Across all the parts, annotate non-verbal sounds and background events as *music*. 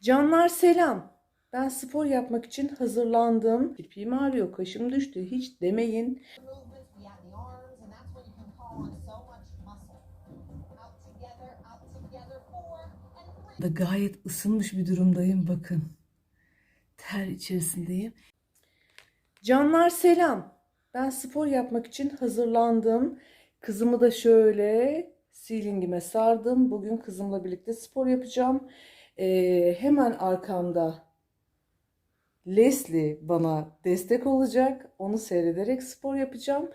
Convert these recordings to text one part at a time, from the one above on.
Canlar selam. Ben spor yapmak için hazırlandım. Kirpiğim ağrıyor, kaşım düştü. Hiç demeyin. Da gayet ısınmış bir durumdayım bakın. Ter içerisindeyim. Canlar selam. Ben spor yapmak için hazırlandım. Kızımı da şöyle ceilingime sardım. Bugün kızımla birlikte spor yapacağım. Ee, hemen arkamda Leslie bana destek olacak. Onu seyrederek spor yapacağım.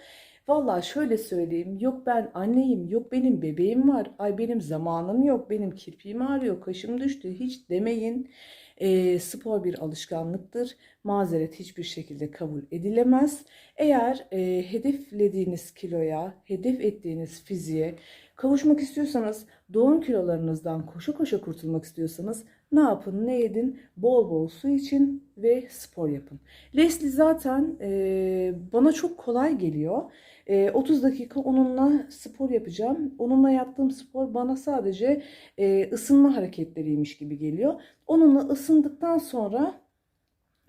Valla şöyle söyleyeyim. Yok ben anneyim, yok benim bebeğim var. Ay benim zamanım yok, benim kirpiğim ağrıyor, kaşım düştü. Hiç demeyin. Ee, spor bir alışkanlıktır. Mazeret hiçbir şekilde kabul edilemez. Eğer e, hedeflediğiniz kiloya, hedef ettiğiniz fiziğe kavuşmak istiyorsanız, doğum kilolarınızdan koşu koşa kurtulmak istiyorsanız ne yapın, ne edin? Bol bol su için ve spor yapın. Leslie zaten e, bana çok kolay geliyor. E, 30 dakika onunla spor yapacağım. Onunla yaptığım spor bana sadece e, ısınma hareketleriymiş gibi geliyor. Onunla ısındıktan sonra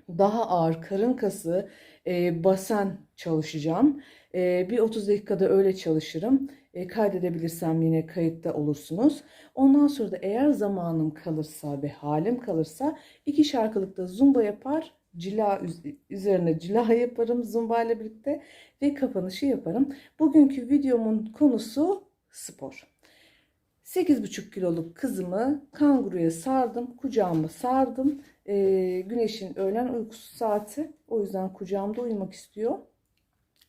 daha ağır karın kası, e, basen çalışacağım. E, bir 30 dakikada öyle çalışırım. E, kaydedebilirsem yine kayıtta olursunuz. Ondan sonra da eğer zamanım kalırsa ve halim kalırsa iki şarkılıkta zumba yapar. Cila üz- üzerine cila *laughs* yaparım zumba ile birlikte ve kapanışı yaparım. Bugünkü videomun konusu spor. 8,5 kiloluk kızımı kanguruya sardım, kucağıma sardım. Ee, güneşin öğlen uykusu saati. O yüzden kucağımda uyumak istiyor.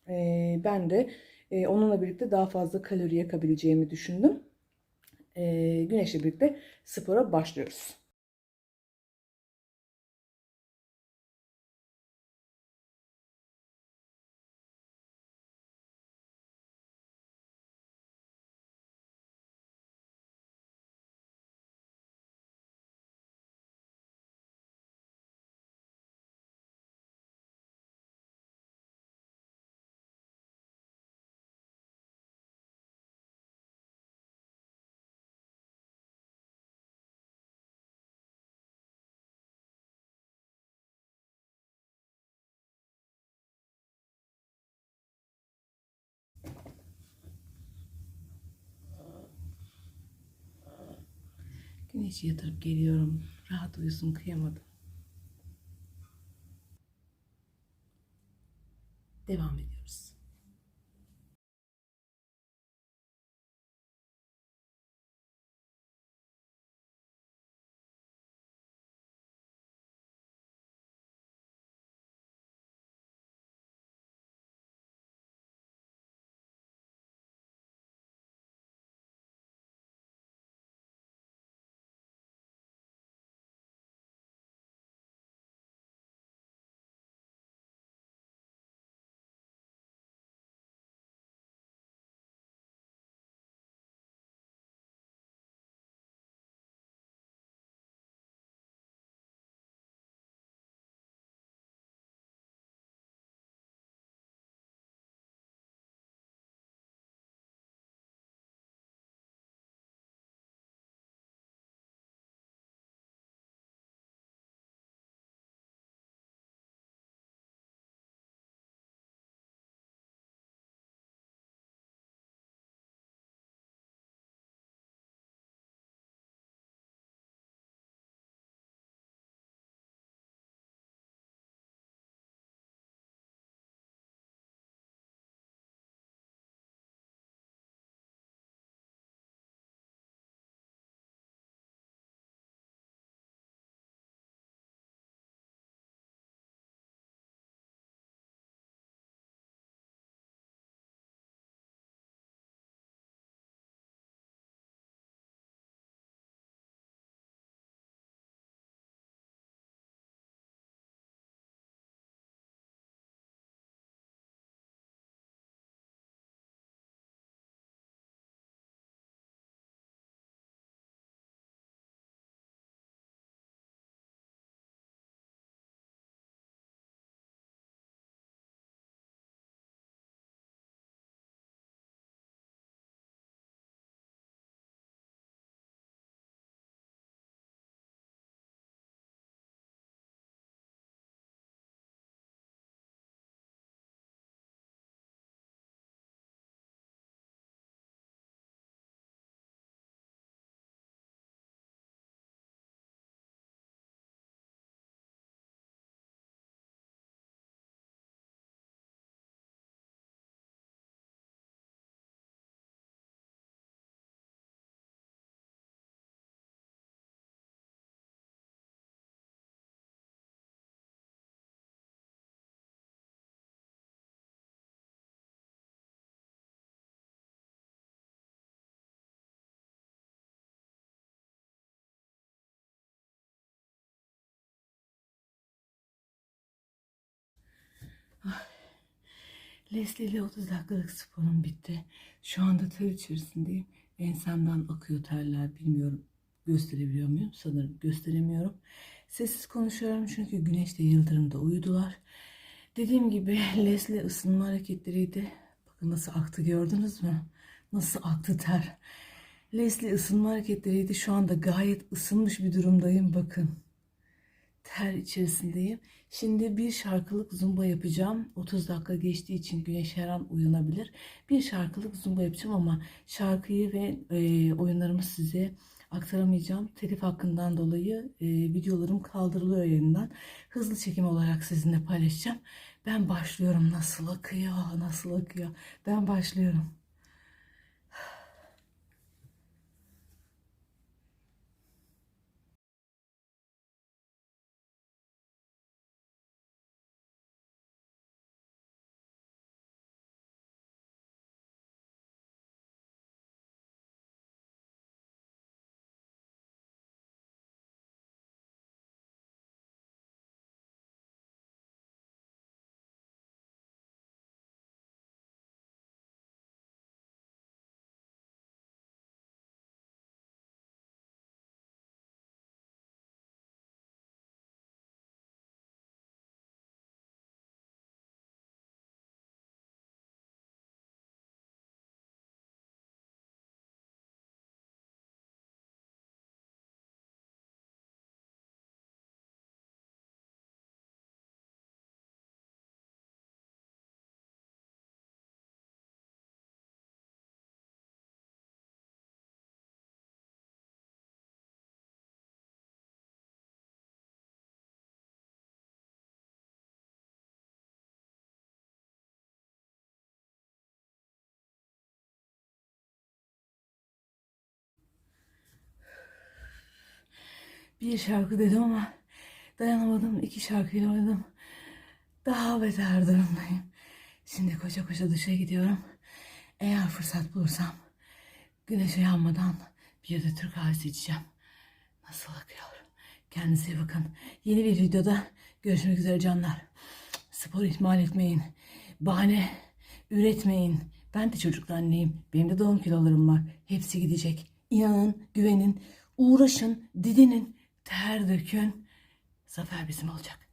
Ee, ben de e, onunla birlikte daha fazla kalori yakabileceğimi düşündüm. Ee, güneşle birlikte spora başlıyoruz. Güneşi yatırıp geliyorum. Rahat uyusun kıyamadım. Devam ediyoruz. Leslie ile 30 dakikalık sporum bitti. Şu anda ter içerisindeyim. Ensemden akıyor terler. Bilmiyorum gösterebiliyor muyum? Sanırım gösteremiyorum. Sessiz konuşuyorum çünkü Güneş de Yıldırım da uyudular. Dediğim gibi Leslie ısınma hareketleriydi. Bakın nasıl aktı gördünüz mü? Nasıl aktı ter. Leslie ısınma hareketleriydi. Şu anda gayet ısınmış bir durumdayım bakın. Ter içerisindeyim. Şimdi bir şarkılık zumba yapacağım. 30 dakika geçtiği için güneş her an uyanabilir. Bir şarkılık zumba yapacağım ama şarkıyı ve e, oyunlarımı size aktaramayacağım. Telif hakkından dolayı e, videolarım kaldırılıyor yayından. Hızlı çekim olarak sizinle paylaşacağım. Ben başlıyorum. Nasıl akıyor, nasıl akıyor. Ben başlıyorum. Bir şarkı dedim ama dayanamadım. İki şarkıyla oynadım. Daha beter durumdayım. Şimdi koşa koşa duşa gidiyorum. Eğer fırsat bulursam güneş uyanmadan bir de Türk kahvesi içeceğim. Nasıl akıyor? Kendinize iyi bakın. Yeni bir videoda görüşmek üzere canlar. Spor ihmal etmeyin. Bahane üretmeyin. Ben de çocuklu anneyim. Benim de doğum kilolarım var. Hepsi gidecek. İnanın, güvenin, uğraşın, didinin, ter dökün. Zafer bizim olacak.